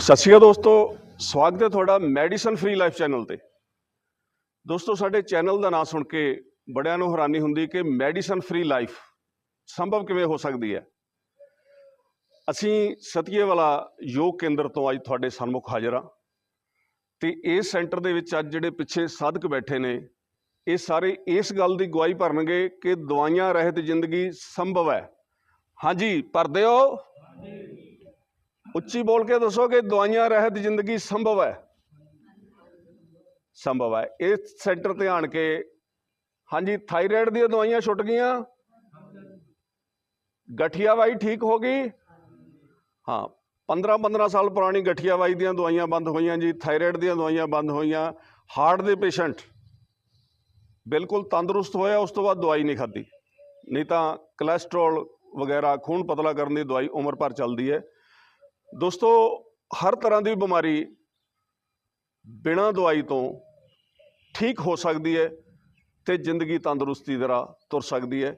ਸਤਿ ਸ਼੍ਰੀ ਅਕਾਲ ਦੋਸਤੋ, ਸਵਾਗਤ ਹੈ ਤੁਹਾਡਾ ਮੈਡੀਸਨ ਫ੍ਰੀ ਲਾਈਫ ਚੈਨਲ ਤੇ। ਦੋਸਤੋ, ਸਾਡੇ ਚੈਨਲ ਦਾ ਨਾਮ ਸੁਣ ਕੇ ਬੜਿਆਂ ਨੂੰ ਹੈਰਾਨੀ ਹੁੰਦੀ ਕਿ ਮੈਡੀਸਨ ਫ੍ਰੀ ਲਾਈਫ ਸੰਭਵ ਕਿਵੇਂ ਹੋ ਸਕਦੀ ਹੈ। ਅਸੀਂ ਸਤੀਏ ਵਾਲਾ ਯੋਗ ਕੇਂਦਰ ਤੋਂ ਅੱਜ ਤੁਹਾਡੇ ਸਨਮੁਖ ਹਾਜ਼ਰ ਹਾਂ ਤੇ ਇਸ ਸੈਂਟਰ ਦੇ ਵਿੱਚ ਅੱਜ ਜਿਹੜੇ ਪਿੱਛੇ ਸਾਧਕ ਬੈਠੇ ਨੇ, ਇਹ ਸਾਰੇ ਇਸ ਗੱਲ ਦੀ ਗਵਾਹੀ ਭਰਨਗੇ ਕਿ ਦਵਾਈਆਂ ਰਹਿਤ ਜ਼ਿੰਦਗੀ ਸੰਭਵ ਹੈ। ਹਾਂਜੀ, ਭਰਦੇ ਹੋ? ਉੱਚੀ ਬੋਲ ਕੇ ਦੱਸੋ ਕਿ ਦਵਾਈਆਂ ਰਹਿਤ ਜ਼ਿੰਦਗੀ ਸੰਭਵ ਹੈ। ਸੰਭਵ ਹੈ। ਇਸ ਸੈਂਟਰ ਤੇ ਆਣ ਕੇ, ਹਾਂਜੀ ਥਾਇਰਾਇਡ ਦੀਆਂ ਦਵਾਈਆਂ ਛੁੱਟ ਗਈਆਂ। ਗਠੀਆਵਾਈ ਠੀਕ ਹੋ ਗਈ। ਹਾਂ 15 15 ਸਾਲ ਪੁਰਾਣੀ ਗਠੀਆਵਾਈ ਦੀਆਂ ਦਵਾਈਆਂ ਬੰਦ ਹੋਈਆਂ ਜੀ ਥਾਇਰਾਇਡ ਦੀਆਂ ਦਵਾਈਆਂ ਬੰਦ ਹੋਈਆਂ। ਹਾਰਟ ਦੇ ਪੇਸ਼ੈਂਟ ਬਿਲਕੁਲ ਤੰਦਰੁਸਤ ਹੋਇਆ, ਉਸ ਤੋਂ ਬਾਅਦ ਦਵਾਈ ਨਹੀਂ ਖਾਧੀ। ਨਹੀਂ ਤਾਂ ਕੋਲੇਸਟ੍ਰੋਲ ਵਗੈਰਾ, ਖੂਨ ਪਤਲਾ ਕਰਨ ਦੀ ਦਵਾਈ ਉਮਰ ਭਰ ਚੱਲਦੀ ਹੈ। ਦੋਸਤੋ, ਹਰ ਤਰ੍ਹਾਂ ਦੀ ਬਿਮਾਰੀ ਬਿਨਾਂ ਦਵਾਈ ਤੋਂ ਠੀਕ ਹੋ ਸਕਦੀ ਹੈ ਤੇ ਜ਼ਿੰਦਗੀ ਤੰਦਰੁਸਤੀ ਦੀ ਤੁਰ ਸਕਦੀ ਹੈ।